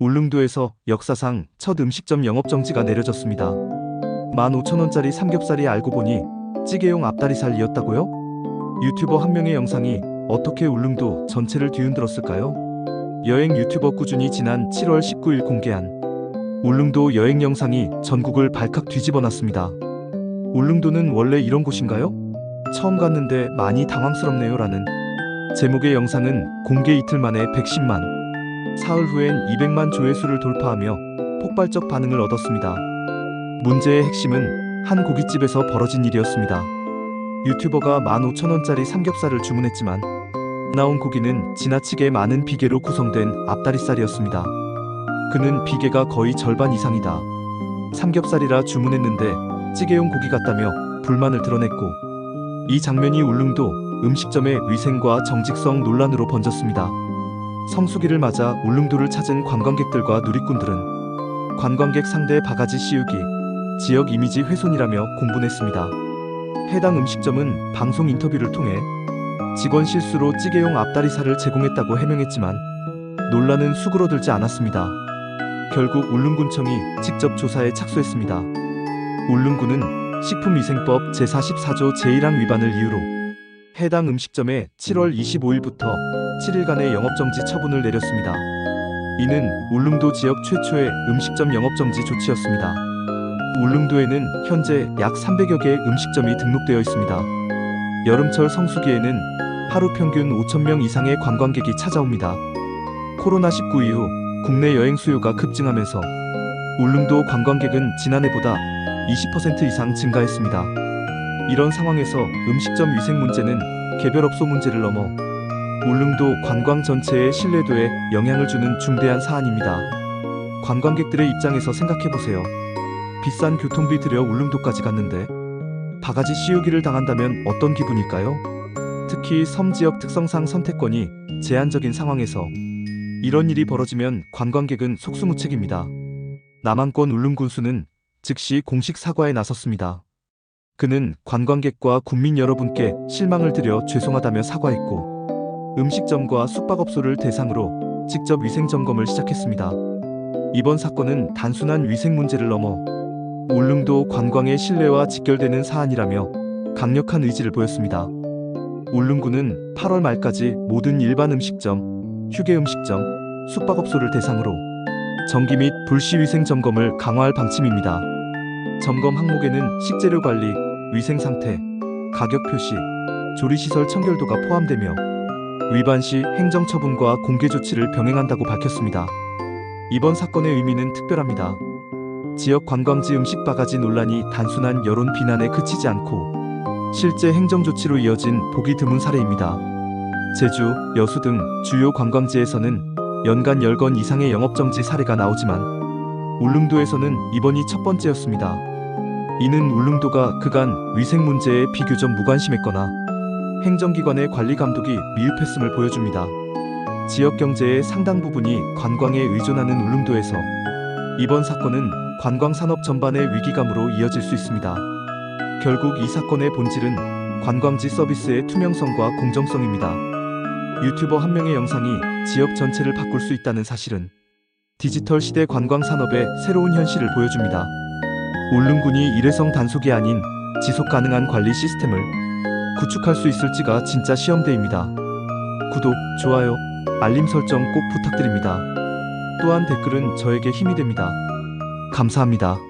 울릉도에서 역사상 첫 음식점 영업정지가 내려졌습니다. 15,000원짜리 삼겹살이 알고 보니 찌개용 앞다리살이었다고요? 유튜버 한 명의 영상이 어떻게 울릉도 전체를 뒤흔들었을까요? 여행 유튜버 꾸준히 지난 7월 19일 공개한 울릉도 여행 영상이 전국을 발칵 뒤집어 놨습니다. 울릉도는 원래 이런 곳인가요? 처음 갔는데 많이 당황스럽네요 라는 제목의 영상은 공개 이틀 만에 110만, 사흘 후엔 200만 조회수를 돌파하며 폭발적 반응을 얻었습니다. 문제의 핵심은 한 고깃집에서 벌어진 일이었습니다. 유튜버가 15,000원짜리 삼겹살을 주문했지만 나온 고기는 지나치게 많은 비계로 구성된 앞다리살이었습니다. 그는 비계가 거의 절반 이상이다. 삼겹살이라 주문했는데 찌개용 고기 같다며 불만을 드러냈고 이 장면이 울릉도 음식점의 위생과 정직성 논란으로 번졌습니다. 성수기를 맞아 울릉도를 찾은 관광객들과 누리꾼들은 관광객 상대 바가지 씌우기, 지역 이미지 훼손이라며 공분했습니다. 해당 음식점은 방송 인터뷰를 통해 직원 실수로 찌개용 앞다리살을 제공했다고 해명했지만 논란은 수그러들지 않았습니다. 결국 울릉군청이 직접 조사에 착수했습니다. 울릉군은 식품위생법 제44조 제1항 위반을 이유로 해당 음식점에 7월 25일부터 7일간의 영업정지 처분을 내렸습니다. 이는 울릉도 지역 최초의 음식점 영업정지 조치였습니다. 울릉도에는 현재 약 300여 개의 음식점이 등록되어 있습니다. 여름철 성수기에는 하루 평균 5,000명 이상의 관광객이 찾아옵니다. 코로나19 이후 국내 여행 수요가 급증하면서 울릉도 관광객은 지난해보다 20% 이상 증가했습니다. 이런 상황에서 음식점 위생 문제는 개별업소 문제를 넘어 울릉도 관광 전체의 신뢰도에 영향을 주는 중대한 사안입니다. 관광객들의 입장에서 생각해보세요. 비싼 교통비 들여 울릉도까지 갔는데 바가지 씌우기를 당한다면 어떤 기분일까요? 특히 섬 지역 특성상 선택권이 제한적인 상황에서 이런 일이 벌어지면 관광객은 속수무책입니다. 남한권 울릉군수는 즉시 공식 사과에 나섰습니다. 그는 관광객과 국민 여러분께 실망을 드려 죄송하다며 사과했고 음식점과 숙박업소를 대상으로 직접 위생 점검을 시작했습니다. 이번 사건은 단순한 위생 문제를 넘어 울릉도 관광의 신뢰와 직결되는 사안이라며 강력한 의지를 보였습니다. 울릉군은 8월 말까지 모든 일반 음식점, 휴게 음식점, 숙박업소를 대상으로 정기 및 불시 위생 점검을 강화할 방침입니다. 점검 항목에는 식재료 관리, 위생 상태, 가격 표시, 조리시설 청결도가 포함되며 위반 시 행정 처분과 공개 조치를 병행한다고 밝혔습니다. 이번 사건의 의미는 특별합니다. 지역 관광지 음식 바가지 논란이 단순한 여론 비난에 그치지 않고 실제 행정 조치로 이어진 보기 드문 사례입니다. 제주, 여수 등 주요 관광지에서는 연간 10건 이상의 영업정지 사례가 나오지만 울릉도에서는 이번이 첫 번째였습니다. 이는 울릉도가 그간 위생 문제에 비교적 무관심했거나 행정기관의 관리 감독이 미흡했음을 보여줍니다. 지역 경제의 상당 부분이 관광에 의존하는 울릉도에서 이번 사건은 관광 산업 전반의 위기감으로 이어질 수 있습니다. 결국 이 사건의 본질은 관광지 서비스의 투명성과 공정성입니다. 유튜버 한 명의 영상이 지역 전체를 바꿀 수 있다는 사실은 디지털 시대 관광 산업의 새로운 현실을 보여줍니다. 울릉군이 일회성 단속이 아닌 지속 가능한 관리 시스템을 구축할 수 있을지가 진짜 시험대입니다. 구독, 좋아요, 알림 설정 꼭 부탁드립니다. 또한 댓글은 저에게 힘이 됩니다. 감사합니다.